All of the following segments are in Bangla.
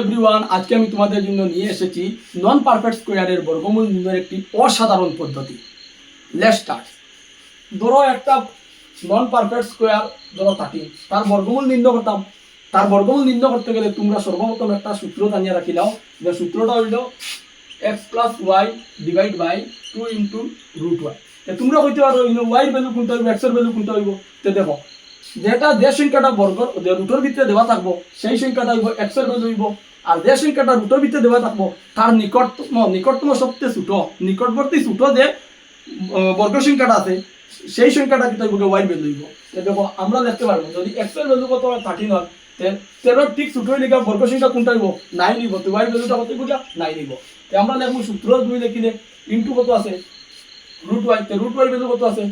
এভরিওয়ান আজকে আমি তোমাদের জন্য নিয়ে এসেছি নন পারফেক্ট স্কোয়ারের বর্গমূল নির্ণয়ের একটি অসাধারণ পদ্ধতি। লেট স্টার্ট ধরো একটা নন পারফেক্ট স্কোয়ার ধরো থার্টিন তার বর্গমূল নির্ণয় করতাম। তার বর্গমূল নির্ণয় করতে গেলে তোমরা সর্বপ্রথম একটা সূত্র জানিয়ে রাখিলাও যে সূত্রটা হইল X plus Y divide by two into root Y তোমরা হইতে পারো ওয়াই ভ্যালু কোনটা হইব এক্সের ভ্যালু কোনটা হইব। তে দেখো যেটা যে সংখ্যাটা বর্গ, যে রুটের ভিতরে দেওয়া থাকব, সেই সংখ্যাটা হইব এক্সের ভ্যালু হইব। আর যে সংখ্যাটা রুটের ভিতরে দেওয়া থাকব, তার নিকটতম নিকটতম সবচেয়ে ছোট। নিকটবর্তী ছোট যে বর্গ সংখ্যাটা আছে, সেই সংখ্যাটা কিন্তু হইব ওয়াই ভ্যালু হইব। দেখো, আমরা দেখতে পারব, যদি এক্সের ভ্যালু কত থার্টিন হয়, তে, তেরো ঠিক ছোট হইলে গিয়া বর্গ সংখ্যা কোনটা হইব? নাই নিব তো ওয়াই ভ্যালুটা কত হইব নাই নিব আমরা দেখব সূত্র দুই লিখিলে ইন্টু কত আছে? Root Y root Y value কত আছে?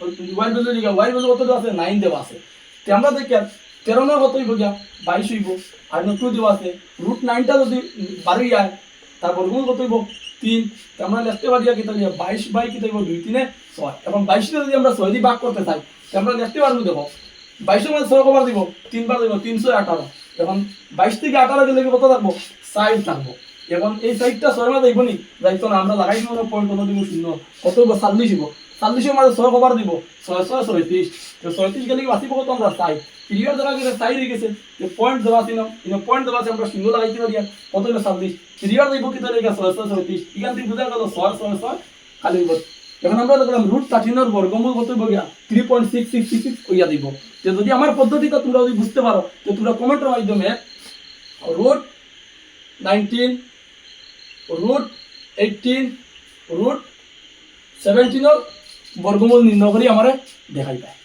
ওয়াই ভ্যালু লিখা ওয়াই ভ্যালু কত আছে? নাইন দেওয়া আছে। তে আমরা দেখি তেরো না কত হইব গিয়া? বাইশ হইব। আর টু দেওয়া আছে। রুট নাইনটা যদি বাড়ি যায় তার বর্গমূল কত হইব? তিন। আমরা লিখতে পারি কি তাহলে বাইশ বাই কি হইব? দুই তিনে ছয়। এখন বাইশটা যদি আমরা ছয় দিয়ে ভাগ করতে চাই আমরা লিখতে পারব দেখো। বাইশের মধ্যে ছয় কবার দিব, তিনবার দিব, তিনশো আঠারো। এখন বাইশ থেকে আঠারো গেলে কত থাকব? সাইড থাকব। এখন এই সাইডটা ছয় মাঝে দেখব নি? যাইতো না, আমরা লাগাই দিব, পয়েন্ট কত দিব? শূন্য। কত হইব? চাল্লিশ হইব। চাল্লিশের মাঝে ছয় কবার দিব। ছয় ছয় ছয়ত্রিশ তো ছয়ত্রিশ গেলে বাঁচিব কত আমরা? চাই। পিরিয়ড দেওয়া গেছে, চাই হয়ে গেছে। যে পয়েন্ট দেওয়া ছিল কিন্তু পয়েন্ট দেওয়া আছে, আমরা শূন্য লাগাইতে পারি কত হইব চাল্লিশ পিরিয়ড দিব কি তাহলে ছয় ছয় ছয়ত্রিশ এখান থেকে বুঝা গেল, ছয় ছয় ছয়, খালি এখন আমরা দেখলাম রুট থার্টিনের বর্গমূল কত গিয়া three point six six six কইয়া দিব। যে যদি আমার পদ্ধতিটা তোমরা যদি বুঝতে পারো তো তোমরা কমেন্টের মাধ্যমে root nineteen root eighteen root সেভেন্টিনের বর্গমূল নির্ণয় করে আমার দেখাই পায়